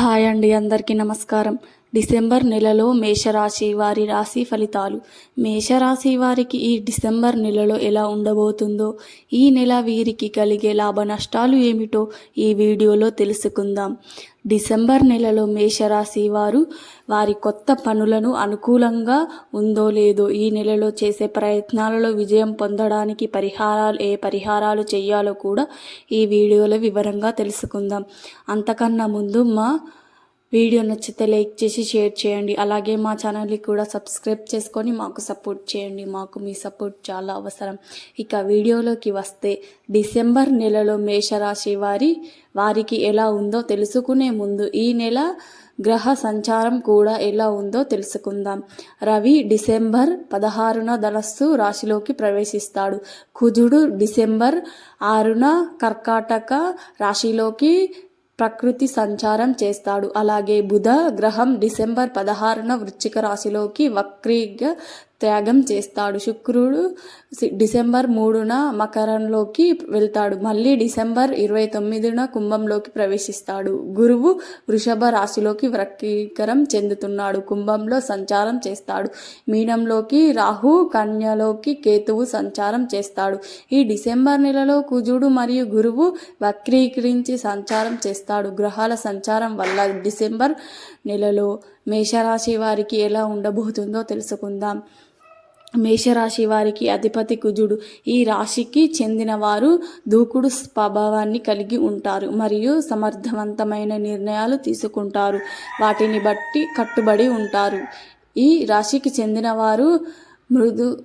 Hi అండి అందరికీ నమస్కారం. డిసెంబర్ నెలలో మేషరాశి వారి రాశి ఫలితాలు. మేషరాశి వారికి ఈ డిసెంబర్ నెలలో ఎలా ఉండబోతుందో ఈ నెల వీరికి కలిగే లాభ నష్టాలు ఏమిటో ఈ వీడియోలో తెలుసుకుందాం. డిసెంబర్ నెలలో మేషరాశి వారు వారి కొత్త పనులను అనుకూలంగా ఉందో లేదో ఈ నెలలో చేసే ప్రయత్నాలలో విజయం పొందడానికి పరిహారాలు ఏ పరిహారాలు చేయాలో కూడా ఈ వీడియోలో వివరంగా తెలుసుకుందాం. అంతకన్నా ముందు మా వీడియో నచ్చితే లైక్ చేసి షేర్ చేయండి. అలాగే మా ఛానల్ని కూడా సబ్స్క్రైబ్ చేసుకొని మాకు సపోర్ట్ చేయండి. మాకు మీ సపోర్ట్ చాలా అవసరం. ఇక వీడియోలోకి వస్తే డిసెంబర్ నెలలో మేషరాశి వారి వారికి ఎలా ఉందో తెలుసుకునే ముందు ఈ నెల గ్రహ సంచారం కూడా ఎలా ఉందో తెలుసుకుందాం. రవి డిసెంబర్ పదహారున ధనస్సు రాశిలోకి ప్రవేశిస్తాడు. కుజుడు డిసెంబర్ ఆరున కర్కాటక రాశిలోకి ప్రకృతి సంచారం చేస్తాడు. అలాగే బుధ గ్రహం డిసెంబర్ పదహారున వృశ్చిక రాశిలోకి వక్రీగా త్యాగం చేస్తాడు. శుక్రుడు డిసెంబర్ మూడున మకరంలోకి వెళ్తాడు. మళ్ళీ డిసెంబర్ ఇరవై తొమ్మిదిన కుంభంలోకి ప్రవేశిస్తాడు. గురువు వృషభ రాశిలోకి వక్రీకరం చెందుతున్నాడు. కుంభంలో సంచారం చేస్తాడు. మీనంలోకి రాహు కన్యలోకి కేతువు సంచారం చేస్తాడు. ఈ డిసెంబర్ నెలలో కుజుడు మరియు గురువు వక్రీకరించి సంచారం చేస్తాడు. గ్రహాల సంచారం వల్ల డిసెంబర్ నెలలో మేషరాశి వారికి ఎలా ఉండబోతుందో తెలుసుకుందాం. మేషరాశి వారికి అధిపతి కుజుడు. ఈ రాశికి చెందినవారు దూకుడు స్వభావాన్ని కలిగి ఉంటారు మరియు సమర్థవంతమైన నిర్ణయాలు తీసుకుంటారు. వాటిని బట్టి కట్టుబడి ఉంటారు. ఈ రాశికి చెందినవారు మృదు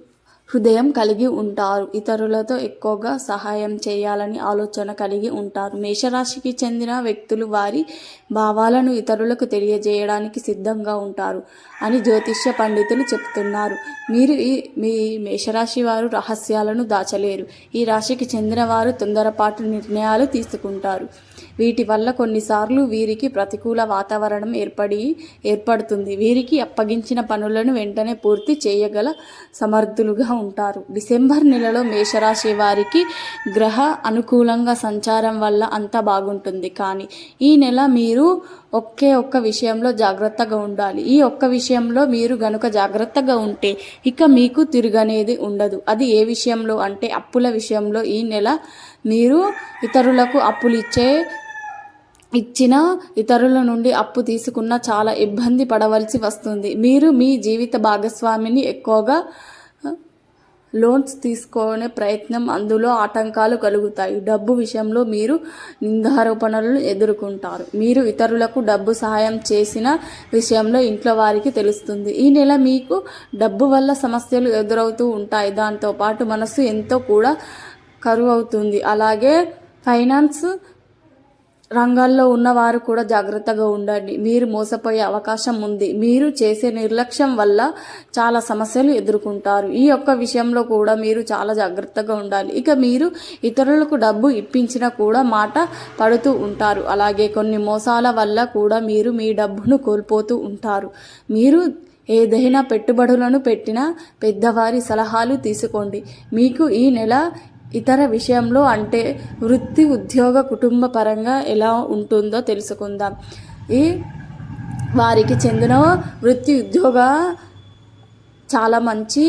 హృదయం కలిగి ఉంటారు. ఇతరులతో ఎక్కువగా సహాయం చేయాలని ఆలోచన కలిగి ఉంటారు. మేషరాశికి చెందిన వ్యక్తులు వారి భావాలను ఇతరులకు తెలియజేయడానికి సిద్ధంగా ఉంటారు అని జ్యోతిష్య పండితులు చెప్తున్నారు. మీరు ఈ మీ మేషరాశి వారు రహస్యాలను దాచలేరు. ఈ రాశికి చెందిన వారు తొందరపాటు నిర్ణయాలు తీసుకుంటారు. వీటి వల్ల కొన్నిసార్లు వీరికి ప్రతికూల వాతావరణం ఏర్పడి ఏర్పడుతుంది. వీరికి అప్పగించిన పనులను వెంటనే పూర్తి చేయగల సమర్థులుగా ఉంటారు. డిసెంబర్ నెలలో మేషరాశి వారికి గ్రహ అనుకూలంగా సంచారం వల్ల అంతా బాగుంటుంది. కానీ ఈ నెల మీరు ఒకే ఒక్క విషయంలో జాగ్రత్తగా ఉండాలి. ఈ ఒక్క విషయంలో మీరు గనుక జాగ్రత్తగా ఉంటే ఇక మీకు తిరగనేది ఉండదు. అది ఏ విషయంలో అంటే అప్పుల విషయంలో ఈ నెల మీరు ఇతరులకు అప్పులు ఇచ్చే ఇచ్చిన ఇతరుల నుండి అప్పు తీసుకున్న చాలా ఇబ్బంది పడవలసి వస్తుంది. మీరు మీ జీవిత భాగస్వామిని ఎక్కువగా లోన్స్ తీసుకునే ప్రయత్నం అందులో ఆటంకాలు కలుగుతాయి. డబ్బు విషయంలో మీరు నిందారోపణలను ఎదుర్కొంటారు. మీరు ఇతరులకు డబ్బు సహాయం చేసిన విషయంలో ఇంట్లో వారికి తెలుస్తుంది. ఈ నెల మీకు డబ్బు వల్ల సమస్యలు ఎదురవుతూ ఉంటాయి. దాంతోపాటు మనసు ఎంతో కూడా కరువు అవుతుంది అలాగే ఫైనాన్స్ రంగాల్లో ఉన్నవారు కూడా జాగ్రత్తగా ఉండండి. మీరు మోసపోయే అవకాశం ఉంది. మీరు చేసే నిర్లక్ష్యం వల్ల చాలా సమస్యలు ఎదుర్కొంటారు. ఈ యొక్క విషయంలో కూడా మీరు చాలా జాగ్రత్తగా ఉండాలి. ఇక మీరు ఇతరులకు డబ్బు ఇప్పించినా కూడా మాట పడుతూ ఉంటారు. అలాగే కొన్ని మోసాల వల్ల కూడా మీరు మీ డబ్బును కోల్పోతూ ఉంటారు. మీరు ఏదైనా పెట్టుబడులను పెట్టినా పెద్దవారి సలహాలు తీసుకోండి. మీకు ఈ నెల ఇతర విషయంలో అంటే వృత్తి ఉద్యోగ కుటుంబ పరంగా ఎలా ఉంటుందో తెలుసుకుందాం. ఈ వారికి చెందిన వృత్తి ఉద్యోగ చాలా మంచి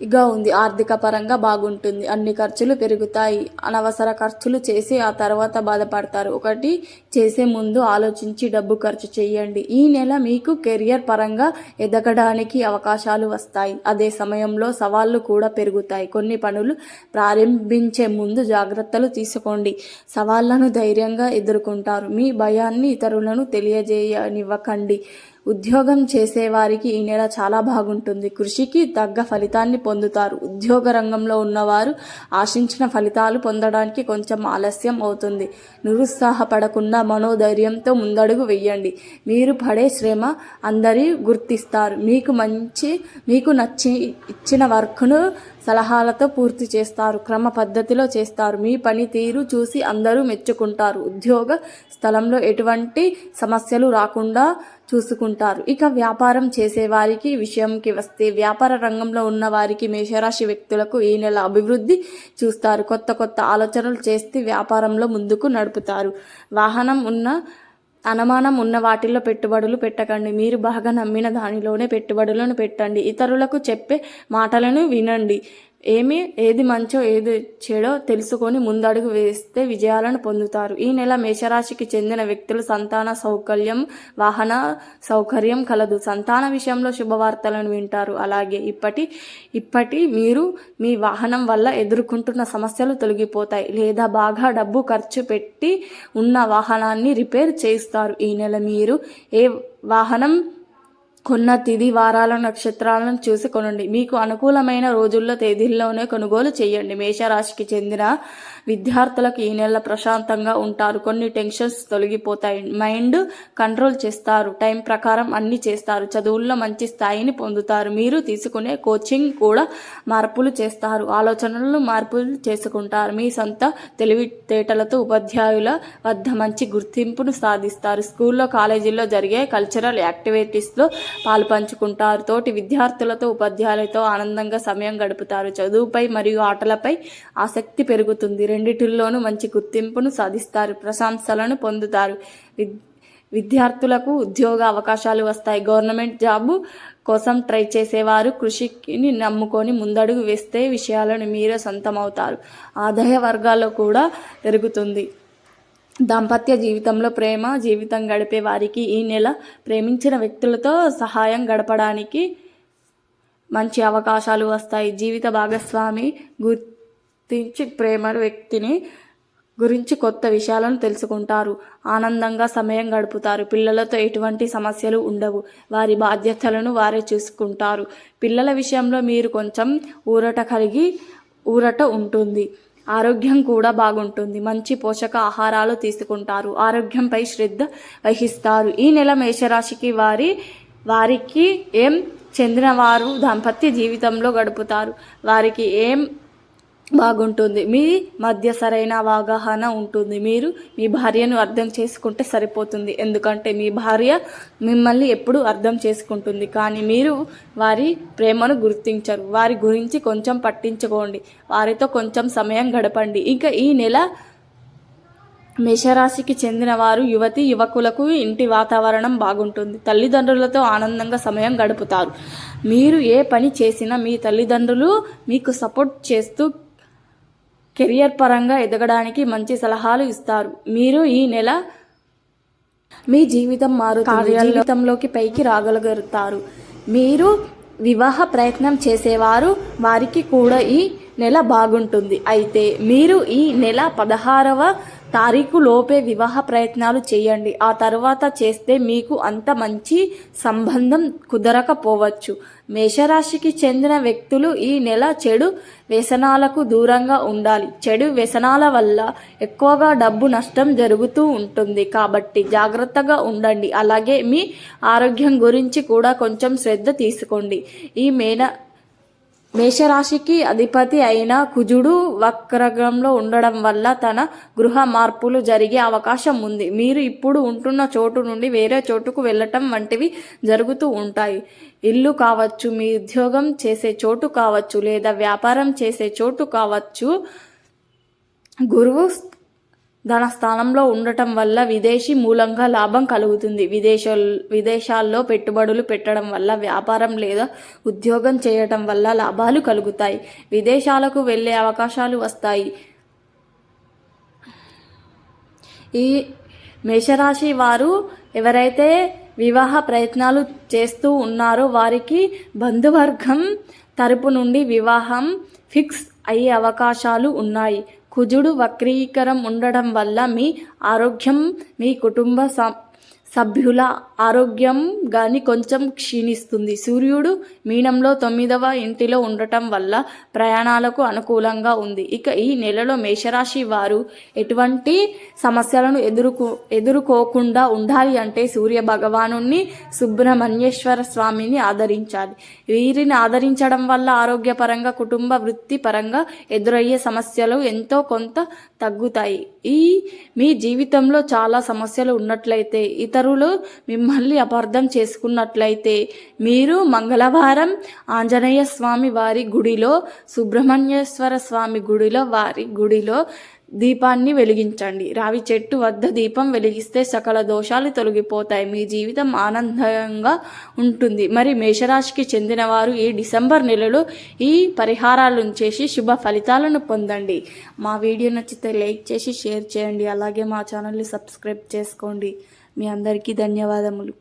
గా ఉంది. ఆర్థిక పరంగా బాగుంటుంది. అన్ని ఖర్చులు పెరుగుతాయి. అనవసర ఖర్చులు చేసి ఆ తర్వాత బాధపడతారు. ఒకటి చేసే ముందు ఆలోచించి డబ్బు ఖర్చు చేయండి. ఈ నెల మీకు కెరియర్ పరంగా ఎదగడానికి అవకాశాలు వస్తాయి. అదే సమయంలో సవాళ్ళు కూడా పెరుగుతాయి. కొన్ని పనులు ప్రారంభించే ముందు జాగ్రత్తలు తీసుకోండి. సవాళ్ళను ధైర్యంగా ఎదుర్కొంటారు. మీ భయాన్ని ఇతరులను తెలియజేయనివ్వకండి. ఉద్యోగం చేసేవారికి ఈ నెల చాలా బాగుంటుంది. కృషికి తగ్గ ఫలితాన్ని పొందుతారు. ఉద్యోగ రంగంలో ఉన్నవారు ఆశించిన ఫలితాలు పొందడానికి కొంచెం ఆలస్యం అవుతుంది. నిరుత్సాహపడకుండా మనోధైర్యంతో ముందడుగు వెయ్యండి మీరు పడే శ్రమ అందరి గుర్తిస్తారు. మీకు మంచి మీకు నచ్చి ఇచ్చిన వర్క్ను సలహాలతో పూర్తి చేస్తారు క్రమ పద్ధతిలో చేస్తారు. మీ పనితీరు చూసి అందరూ మెచ్చుకుంటారు. ఉద్యోగ స్థలంలో ఎటువంటి సమస్యలు రాకుండా చూసుకుంటారు. ఇక వ్యాపారం చేసేవారికి విషయంకి వస్తే వ్యాపార రంగంలో ఉన్న వారికి మేషరాశి వ్యక్తులకు ఈ నెల అభివృద్ధి చూస్తారు. కొత్త కొత్త ఆలోచనలు చేస్తే వ్యాపారంలో ముందుకు నడుపుతారు. వాహనం ఉన్న అనుమానం ఉన్న వాటిల్లో పెట్టుబడులు పెట్టకండి. మీరు బాగా నమ్మిన దానిలోనే పెట్టుబడులను పెట్టండి. ఇతరులకు చెప్పే మాటలను వినండి. ఏమి ఏది మంచో ఏది చెడో తెలుసుకొని ముందడుగు వేస్తే విజయాలను పొందుతారు. ఈ నెల మేషరాశికి చెందిన వ్యక్తులు సంతాన సౌకర్యం వాహన సౌకర్యం కలదు. సంతాన విషయంలో శుభవార్తలను వింటారు. అలాగే ఇప్పటి ఇప్పటి మీరు మీ వాహనం వల్ల ఎదుర్కొంటున్న సమస్యలు తొలగిపోతాయి. లేదా బాగా డబ్బు ఖర్చు పెట్టి ఉన్న వాహనాన్ని రిపేర్ చేస్తారు. ఈ నెల మీరు ఏ వాహనం కొన్న తిది వారాల నక్షత్రాలను చూసి కొనండి. మీకు అనుకూలమైన రోజుల్లో తేదీల్లోనే కొనుగోలు చేయండి. మేషరాశికి చెందిన విద్యార్థులకు ఈ నెల ప్రశాంతంగా ఉంటారు. కొన్ని టెన్షన్స్ తొలగిపోతాయి. మైండ్ కంట్రోల్ చేస్తారు. టైం ప్రకారం అన్ని చేస్తారు. చదువుల్లో మంచి స్థాయిని పొందుతారు. మీరు తీసుకునే కోచింగ్ కూడా మార్పులు చేస్తారు. ఆలోచనలను మార్పులు చేసుకుంటారు. మీ సొంత తెలివితేటలతో ఉపాధ్యాయుల వద్ద మంచి గుర్తింపును సాధిస్తారు. స్కూల్లో కాలేజీల్లో జరిగే కల్చరల్ యాక్టివిటీస్లో పాలు పంచుకుంటారు. తోటి విద్యార్థులతో ఉపాధ్యాయులతో ఆనందంగా సమయం గడుపుతారు. చదువుపై మరియు ఆటలపై ఆసక్తి పెరుగుతుంది. రెండిటిల్లోనూ మంచి గుర్తింపును సాధిస్తారు. ప్రశంసలను పొందుతారు. విద్ విద్యార్థులకు ఉద్యోగ అవకాశాలు వస్తాయి. గవర్నమెంట్ జాబు కోసం ట్రై చేసేవారు కృషిని నమ్ముకొని ముందడుగు వేస్తే విషయాలను మీరే సొంతమవుతారు. ఆదాయ వర్గాల్లో కూడా పెరుగుతుంది. దాంపత్య జీవితంలో ప్రేమ జీవితం గడిపే వారికి ఈ నెల ప్రేమించిన వ్యక్తులతో సహాయం గడపడానికి మంచి అవకాశాలు వస్తాయి. జీవిత భాగస్వామి గుర్తించి ప్రేమ వ్యక్తిని గురించి కొత్త విషయాలను తెలుసుకుంటారు. ఆనందంగా సమయం గడుపుతారు. పిల్లలతో ఎటువంటి సమస్యలు ఉండవు. వారి బాధ్యతలను వారే చూసుకుంటారు. పిల్లల విషయంలో మీరు కొంచెం ఊరట కలిగి ఊరట ఉంటుంది. ఆరోగ్యం కూడా బాగుంటుంది. మంచి పోషక ఆహారాలు తీసుకుంటారు. ఆరోగ్యంపై శ్రద్ధ వహిస్తారు. ఈ నెల మేషరాశికి వారి వారికి ఏం చెందినవారు దాంపత్య జీవితంలో గడుపుతారు. వారికి ఏం బాగుంటుంది. మీ మధ్య సరైన అవగాహన ఉంటుంది. మీరు మీ భార్యను అర్థం చేసుకుంటే సరిపోతుంది. ఎందుకంటే మీ భార్య మిమ్మల్ని ఎప్పుడు అర్థం చేసుకుంటుంది. కానీ మీరు వారి ప్రేమను గుర్తించరు. వారి గురించి కొంచెం పట్టించుకోండి. వారితో కొంచెం సమయం గడపండి. ఇంకా ఈ నెల మేషరాశికి చెందిన వారు యువతి యువకులకు ఇంటి వాతావరణం బాగుంటుంది. తల్లిదండ్రులతో ఆనందంగా సమయం గడుపుతారు. మీరు ఏ పని చేసినా మీ తల్లిదండ్రులు మీకు సపోర్ట్ చేస్తూ కెరియర్ పరంగా ఎదగడానికి మంచి సలహాలు ఇస్తారు. మీరు ఈ నెల మీ జీవితం మారు జీవితంలోకి పైకి రాగలుగుతారు. మీరు వివాహ ప్రయత్నం చేసేవారు వారికి కూడా ఈ నెల బాగుంటుంది. అయితే మీరు ఈ నెల పదహారవ తారీఖు లోపే వివాహ ప్రయత్నాలు చేయండి. ఆ తర్వాత చేస్తే మీకు అంత మంచి సంబంధం కుదరకపోవచ్చు. మేషరాశికి చెందిన వ్యక్తులు ఈ నెల చెడు వ్యసనాలకు దూరంగా ఉండాలి. చెడు వ్యసనాల వల్ల ఎక్కువగా డబ్బు నష్టం జరుగుతూ ఉంటుంది. కాబట్టి జాగ్రత్తగా ఉండండి. అలాగే మీ ఆరోగ్యం గురించి కూడా కొంచెం శ్రద్ధ తీసుకోండి. ఈ మేన మేషరాశికి అధిపతి అయిన కుజుడు వక్రగంలో ఉండడం వల్ల తన గృహ మార్పులు జరిగే అవకాశం ఉంది. మీరు ఇప్పుడు ఉంటున్న చోటు నుండి వేరే చోటుకు వెళ్ళటం వంటివి జరుగుతూ ఉంటాయి. ఇల్లు కావచ్చు మీ ఉద్యోగం చేసే చోటు కావచ్చు లేదా వ్యాపారం చేసే చోటు కావచ్చు గురువు ధన స్థానంలో ఉండటం వల్ల విదేశీ మూలంగా లాభం కలుగుతుంది. విదేశ విదేశాల్లో పెట్టుబడులు పెట్టడం వల్ల వ్యాపారం లేదా ఉద్యోగం చేయటం వల్ల లాభాలు కలుగుతాయి. విదేశాలకు వెళ్ళే అవకాశాలు వస్తాయి. ఈ మేషరాశి వారు ఎవరైతే వివాహ ప్రయత్నాలు చేస్తూ ఉన్నారో వారికి బంధువర్గం తరపు నుండి వివాహం ఫిక్స్ అయ్యే అవకాశాలు ఉన్నాయి. కుజుడు వక్రీకరం ఉండడం వల్ల మీ ఆరోగ్యం మీ కుటుంబ స సభ్యుల ఆరోగ్యం కానీ కొంచెం క్షీణిస్తుంది. సూర్యుడు మీనంలో తొమ్మిదవ ఇంటిలో ఉండటం వల్ల ప్రయాణాలకు అనుకూలంగా ఉంది. ఇక ఈ నెలలో మేషరాశి వారు ఎటువంటి సమస్యలను ఎదుర్కో ఎదుర్కోకుండా ఉండాలి అంటే సూర్య భగవాను సుబ్రహ్మణ్యేశ్వర స్వామిని ఆదరించాలి. వీరిని ఆదరించడం వల్ల ఆరోగ్యపరంగా కుటుంబ వృత్తి పరంగా ఎదురయ్యే సమస్యలు ఎంతో కొంత తగ్గుతాయి. ఈ మీ జీవితంలో చాలా సమస్యలు ఉన్నట్లయితే ఇతరులు మిమ్మల్ని అపార్థం చేసుకున్నట్లయితే మీరు మంగళవారం ఆంజనేయ స్వామి వారి గుడిలో సుబ్రహ్మణ్యేశ్వర స్వామి గుడిలో వారి గుడిలో దీపాన్ని వెలిగించండి. రావి చెట్టు వద్ద దీపం వెలిగిస్తే సకల దోషాలు తొలగిపోతాయి. మీ జీవితం ఆనందంగా ఉంటుంది. మరి మేషరాశికి చెందిన వారు ఈ డిసెంబర్ నెలలో ఈ పరిహారాలను చేసి శుభ ఫలితాలను పొందండి. మా వీడియో నచ్చితే లైక్ చేసి షేర్ చేయండి. అలాగే మా ఛానల్ని సబ్స్క్రైబ్ చేసుకోండి. మీ అందరికీ ధన్యవాదములు.